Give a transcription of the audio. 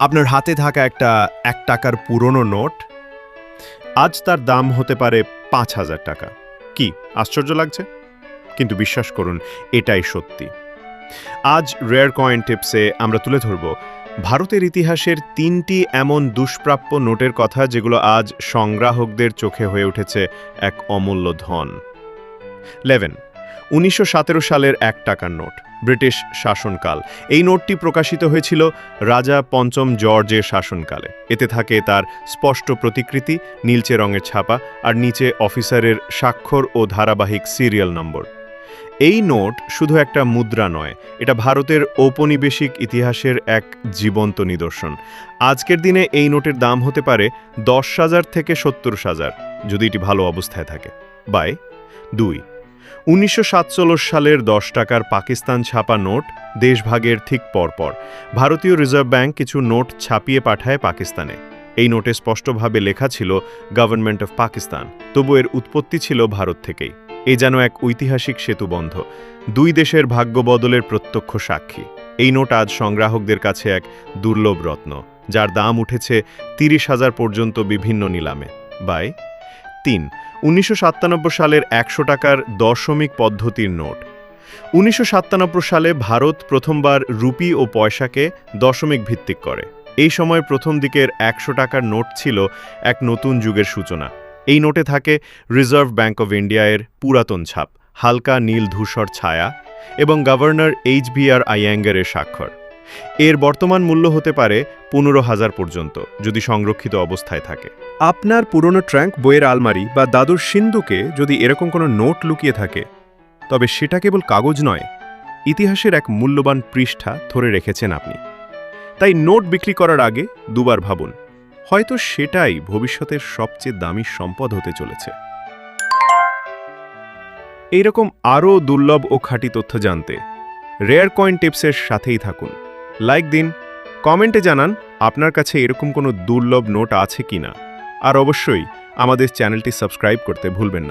আপনার হাতে থাকা একটা এক টাকার পুরনো নোট, আজ তার দাম হতে পারে পাঁচ হাজার টাকা। কি, আশ্চর্য লাগছে? কিন্তু বিশ্বাস করুন, এটাই সত্যি। আজ রেয়ার কয়েন টিপসে আমরা তুলে ধরব, ভারতের ইতিহাসের তিনটি এমন দুষ্প্রাপ্য নোটের কথা যেগুলো আজ সংগ্রাহকদের চোখে হয়ে উঠেছে এক অমূল্য ধন। লেভেন উনিশশো সতেরো সালের এক টাকার নোট, ব্রিটিশ শাসনকাল। এই নোটটি প্রকাশিত হয়েছিল রাজা পঞ্চম জর্জের শাসনকালে। এতে থাকে তার স্পষ্ট প্রতিকৃতি, নীলচে রঙের ছাপা আর নিচে অফিসারের স্বাক্ষর ও ধারাবাহিক সিরিয়াল নম্বর। এই নোট শুধু একটা মুদ্রা নয়, এটা ভারতের ঔপনিবেশিক ইতিহাসের এক জীবন্ত নিদর্শন। আজকের দিনে এই নোটের দাম হতে পারে দশ হাজার থেকে সত্তর হাজার, যদি এটি ভালো অবস্থায় থাকে। বাই, দুই। উনিশশো সালের দশ টাকার পাকিস্তান ছাপা নোট দেশভাগের ঠিক পরপর। ভারতীয় রিজার্ভ ব্যাংক কিছু নোট ছাপিয়ে পাঠায় পাকিস্তানে। এই নোটে স্পষ্টভাবে লেখা ছিল, গভর্নমেন্ট অফ পাকিস্তান। তবু এর উৎপত্তি ছিল ভারত থেকেই। এ যেন এক ঐতিহাসিক সেতুবন্ধ দুই দেশের ভাগ্য বদলের প্রত্যক্ষ সাক্ষী। এই নোট আজ সংগ্রাহকদের কাছে এক দুর্লভ রত্ন, যার দাম উঠেছে তিরিশ হাজার পর্যন্ত বিভিন্ন নিলামে। বাই তিন, উনিশশো সালের একশো টাকার দশমিক পদ্ধতির নোট। উনিশশো সাতানব্বই সালে ভারত প্রথমবার রুপি ও পয়সাকে দশমিক ভিত্তিক করে। এই সময় প্রথম দিকের একশো টাকার নোট ছিল এক নতুন যুগের সূচনা। এই নোটে থাকে রিজার্ভ ব্যাঙ্ক অব ইন্ডিয়া পুরাতন ছাপ, হালকা নীল ধূসর ছায়া এবং গভর্নর এইচ বি আর আইয়াঙ্গারের স্বাক্ষর। এর বর্তমান মূল্য হতে পারে পনেরো হাজার পর্যন্ত, যদি সংরক্ষিত অবস্থায় থাকে। আপনার পুরনো ট্র্যাঙ্ক বইয়ের আলমারি বা দাদুর সিন্ধুকে যদি এরকম কোনো নোট লুকিয়ে থাকে, তবে সেটা কেবল কাগজ নয়, ইতিহাসের এক মূল্যবান পৃষ্ঠা ধরে রেখেছেন আপনি। তাই নোট বিক্রি করার আগে দুবার ভাবুন, হয়তো সেটাই ভবিষ্যতের সবচেয়ে দামি সম্পদ হতে চলেছে। এইরকম আরও দুর্লভ ও খাঁটি তথ্য জানতে রেয়ার কয়েন টিপসের সাথেই থাকুন। লাইক দিন, কমেন্টে জানান আপনার কাছে এরকম কোনো দুর্লভ নোট আছে কিনা। আর অবশ্যই আমাদের চ্যানেলটি সাবস্ক্রাইব করতে ভুলবেন না।